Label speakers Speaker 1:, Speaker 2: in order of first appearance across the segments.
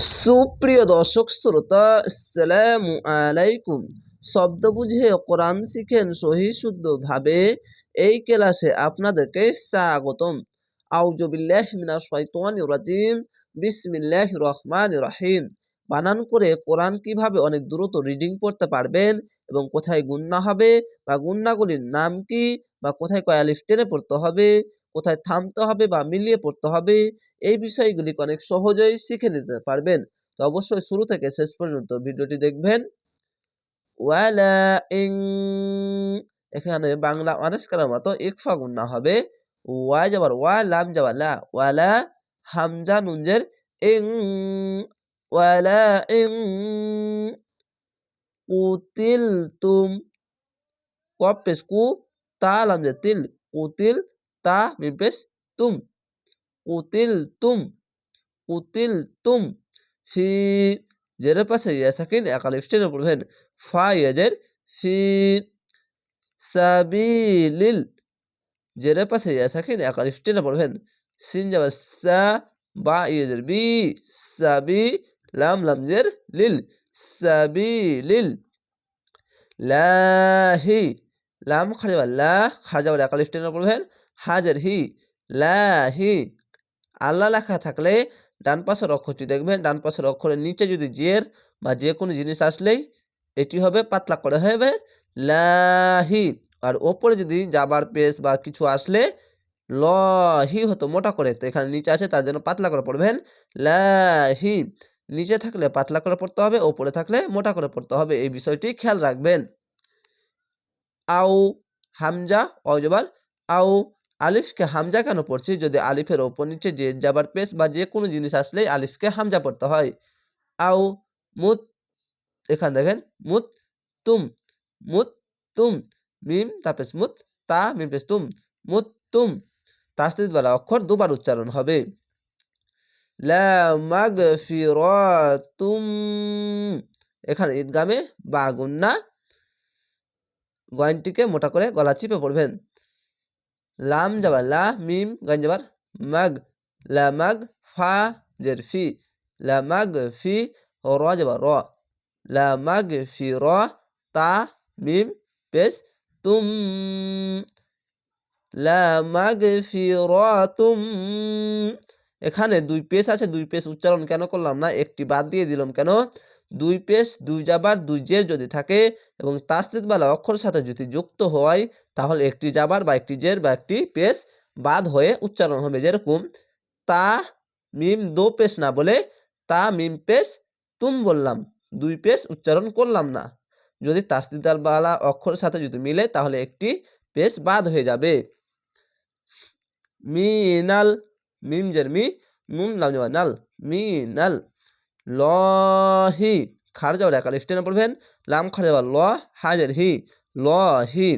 Speaker 1: সুপ্রিয় দর্শক শ্রোতা সালাম আলাইকুম। শব্দ বুঝে কোরআন শিখেন সহি শুদ্ধভাবে এই ক্লাসে আপনাদেরকে স্বাগতম। আউজুবিল্লাহ মিনাশ শাইতানির রাজিম। বিসমিল্লাহির রহমানির রহিম। বানান করে কোরআন কীভাবে অনেক দ্রুত রিডিং পড়তে পারবেন এবং কোথায় গুন্না হবে বা গুন্নাগুলির নাম কি বা কোথায় কয় আলিফ টেনে পড়তে হবে, কোথায় থামতে হবে বা মিলিয়ে পড়তে হবে এই বিষয়গুলি অনেক সহজেই শিখে নিতে পারবেন। তো অবশ্যই শুরু থেকে শেষ পর্যন্ত ভিডিওটি দেখবেন। ইং এখানে বাংলা অনেস করার মতো ইকফা গুন্না হবে। ওয়া যাবার ওয়া, লাম যাবার লা। ওয়ালা হামজা নুনজের ইং। ওয়ালা ইং কুতিল তুম কপ পেশ কু তা লাম যে তিল, কুতিল তা মিম তুম। কুতিল তুম কুতিল তুম ফি জেরের পাশে ইয়া সাকিন এক আলিফ টেনে পড়বেন ফা ইয়াজের ফি সাবিলিল জেরের পাশে ইয়া সাকিন এক আলিফ টেনে পড়বেন সিন যাবে সা বা ইয়াজের বি সাবি লাম লামজের লিল সাবিলিল লাহি লাম খাজা লা খাজা এক আলিফ টেনে পড়বেন হাজার হি লাহি আল্লাহ লেখা থাকলে ডান পাশের অক্ষরটি দেখবেন, ডান পাশের অক্ষরের নিচে যদি জের বা যে কোনো জিনিস আসলেই এটি হবে পাতলা করে হবে, লাহি আর ওপরে যদি যাবার পেস বা কিছু আসলে লহি হতো মোটা করে, তো এখানে নিচে আছে তার জন্য পাতলা করে পড়বেন, লাহি। নিচে থাকলে পাতলা করে পড়তে হবে, ওপরে থাকলে মোটা করে পড়তে হবে, এই বিষয়টি খেয়াল রাখবেন। আউ হামজা, অজবার আউ আলিফকে হামজা কেন পড়ছি যদি আলিফের ওপর নিচে যে যাবার পেস বা যে কোনো জিনিস আসলেই আলিফকে হামজা পড়তে হয়। আও মুত, এখানে দেখেন, মুত, তুম মুত, তুম, মিম তাপেস মুত, তা, মিম পেস তুম, মুত, তুম তাস্তিদ বালা অক্ষর দুবার উচ্চারণ হবে। লা মাগফিরাতুম, এখানে ঈদগামে বা গুন্না গয়নটিকে মোটা করে গলা চিপে পড়বেন। লাম যাবার, লা, মিম, গান যাবার, মাগ, লা, মাগ, ফা, জের, ফি, লা, মাগ, ফি ও র যাবার, র, লা, মাগ, ফি, র, তা, মিম, পেশ, তুম, লা, মাগ, ফি, র, তুম, এখানে দুই পেশ আছে, দুই পেশ উচ্চারণ কেন করলাম না, একটি বাদ দিয়ে দিলাম কেন? দুই পেশ, দুই যাবার, দুই জের যদি থাকে এবং তাস্তিদবালা অক্ষর সাথে যদি যুক্ত হয়, তাহলে একটি যাবার বা একটি জের বা একটি পেশ বাদ হয়ে উচ্চারণ হবে যেরকম, তা মিম দো পেশ না বলে তা মিম পেশ তুম বললাম, দুই পেশ উচ্চারণ করলাম না। যদি তাস্তিদার বালা অক্ষরের সাথে যদি মিলে, তাহলে একটি পেশ বাদ হয়ে যাবে। মিনাল মিম জের মি, নুন লাম নাল মিনাল লহি খার যাওয়ার একাল স্টেনে পড়বেন লাম খার যাওয়ার ল, হাজের, হি। ল, হি।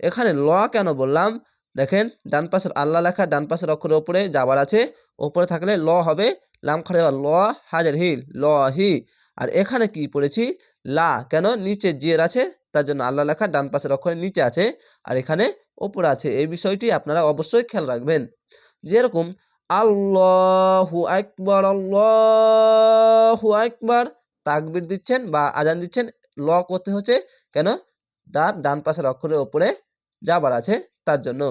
Speaker 1: এখানে ল কেন বললাম? দেখেন, ডান পাশের আল্লাহ লেখা, ডান পাশের অক্ষরের ওপরে যাবার আছে ওপরে থাকলে ল হবে, লাম খার ল, হাজের, হি, ল, হি। আর এখানে কি পড়েছি? লা, কেন? নিচে জিয়ের আছে, তার জন্য আল্লাহ লেখা, ডান পাশের অক্ষরের নিচে আছে, আর এখানে ওপরে আছে। এই বিষয়টি আপনারা অবশ্যই খেয়াল রাখবেন। যেরকম আল্লাহু আকবর আল্লাহু আকবর। তাকবির দিচ্ছেন বা আজান দিচ্ছেন। ল করতে হচ্ছে কেন? তার ডান পাশের অক্ষরের ওপরে যাবার আছে তার জন্য।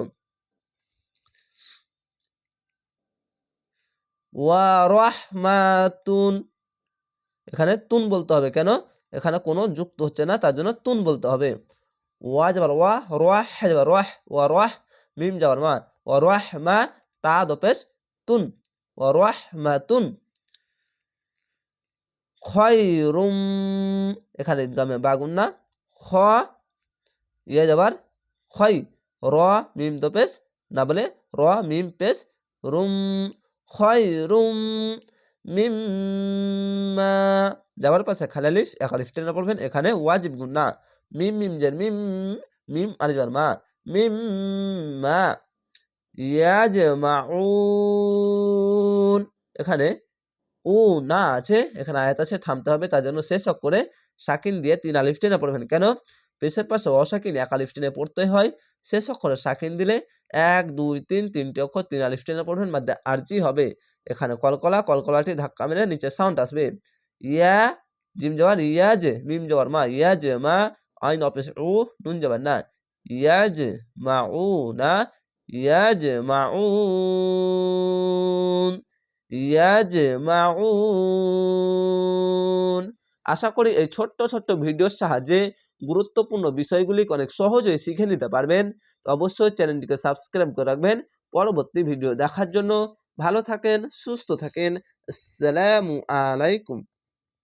Speaker 1: ওয়া রহমাতুন। এখানে তুন বলতে হবে কেন? এখানে কোনো যুক্ত হচ্ছে না, তার জন্য তুন বলতে হবে। ওয়া যাবার, ওয়া রাহ যাবার রাহ ওয়া রাহ, মিম যাবার, মা, ওয়া রাহ, মা, তা দপেশ তুন রাহমাতুন খয়রুম এখানে ঈদগামে বাগুন না। খ ইয়ে যাবার। খয় র, মিম তো পেশ না বলে র, মিম পেশ রুম। খয়রুম মিম্মা যাবার পাশে খালালিফ একালিফ টেনে পড়বেন। এখানে ওয়াজিব গুণ না। মিম মিম জের মিম মিম আর যাবার মা মিম মা ইয়াজমাউন। এখানে উ না আছে, এখানে আয়াত আছে, থামতে হবে, তার জন্য শেষ করে সাকিন দিয়ে তিন আলিফ টেনে পড়বেন। কেন? পেশের পাশে অসাকিন এক আলিফ টেনে পড়তে হয়, শেষ অক্ষরে সাকিন দিলে এক, দুই, তিন, তিনটি অক্ষর তিন আলিফ টেনে পড়বেন মধ্যে আরজি হবে। এখানে কলকলা, কলকলাটি ধাক্কা মেরে নিচে সাউন্ড আসবে। ইয়া, জিম জবার ইয়াজ, মিম জবার মা, ইয়াজ, মা, আইন অপেশ, উ, নুন জবার না, ইয়াজ, মা, উ, না ইয়াজ মা ইয়াজ মা আশা করি এই ছোট্ট ছোট্ট ভিডিওর সাহায্যে গুরুত্বপূর্ণ বিষয়গুলি অনেক সহজেই শিখে নিতে পারবেন। তো অবশ্যই চ্যানেলটিকে সাবস্ক্রাইব করে রাখবেন। পরবর্তী ভিডিও দেখার জন্য ভালো থাকেন, সুস্থ থাকেন। আসসালামু আলাইকুম।